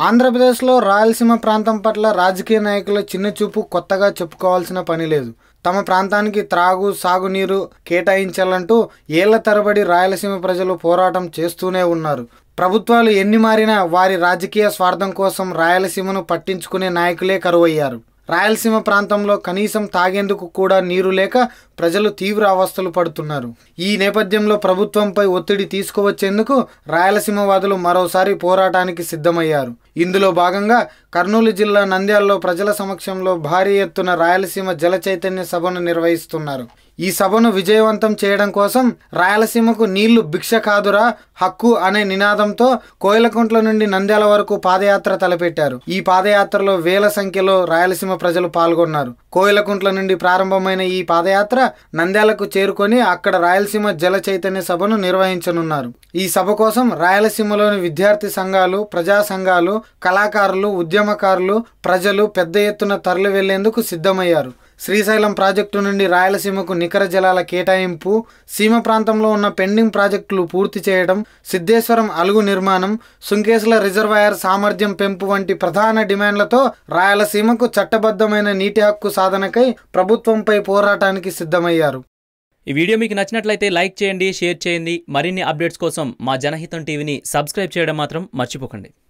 ఆంధ్రప్రదేశ్లో రాయలసీమ ప్రాంతం పట్ల రాజకీయ నాయకుల చిన్న చూపు కొత్తగా చెప్పుకోవాల్సిన పని లేదు. తమ ప్రాంతానికి త్రాగు సాగునీరు కేటాయించాలంటూ ఏళ్ళ తరబడి రాయలసీమ ప్రజలు పోరాటం చేస్తూనే ఉన్నారు. ప్రభుత్వాలు ఎన్ని మారినా వారి రాజకీయ స్వార్థం కోసం రాయలసీమను పట్టించుకునే నాయకులే కరువయ్యారు. రాయలసీమ ప్రాంతంలో కనీసం తాగేందుకు కూడా నీరు లేక ప్రజలు తీవ్ర అవస్థలు పడుతున్నారు. ఈ నేపథ్యంలో ప్రభుత్వంపై ఒత్తిడి తీసుకువచ్చేందుకు రాయలసీమ వాదులు మరోసారి పోరాటానికి సిద్ధమయ్యారు. ఇందులో భాగంగా కర్నూలు జిల్లా నంద్యాలలో ప్రజల సమక్షంలో భారీ ఎత్తున రాయలసీమ జల చైతన్య సభను నిర్వహిస్తున్నారు. ఈ సభను విజయవంతం చేయడం కోసం రాయలసీమకు నీళ్ళు భిక్ష కాదురా హక్కు అనే నినాదంతో కోయిలకుంట్ల నుండి నంద్యాల వరకు పాదయాత్ర తలపెట్టారు. ఈ పాదయాత్రలో వేల సంఖ్యలో రాయలసీమ ప్రజలు పాల్గొన్నారు. కోయిలకుంట్ల నుండి ప్రారంభమైన ఈ పాదయాత్ర నంద్యాలకు చేరుకొని అక్కడ రాయలసీమ జల చైతన్య సభను నిర్వహించనున్నారు. ఈ సభ కోసం రాయలసీమలోని విద్యార్థి సంఘాలు ప్రజా సంఘాలు కళాకారులు ఉద్యమకారులు ప్రజలు పెద్ద ఎత్తున తరలి వెళ్ళేందుకు సిద్ధమయ్యారు. శ్రీశైలం ప్రాజెక్టు నుండి రాయలసీమకు నికర జలాల కేటాయింపు సీమ ప్రాంతంలో ఉన్న పెండింగ్ ప్రాజెక్టులు పూర్తి చేయడం సిద్ధేశ్వరం అలుగు నిర్మాణం సుంకేసుల రిజర్వాయర్ సామర్థ్యం పెంపు వంటి ప్రధాన డిమాండ్లతో రాయలసీమకు చట్టబద్ధమైన నీటి హక్కు సాధనకై ప్రభుత్వంపై పోరాటానికి సిద్ధమయ్యారు. ఈ వీడియో మీకు నచ్చినట్లయితే లైక్ చేయండి షేర్ చేయండి. మరిన్ని అప్డేట్స్ కోసం మా జనహితం టీవీని సబ్స్క్రైబ్ చేయడం మాత్రం మర్చిపోకండి.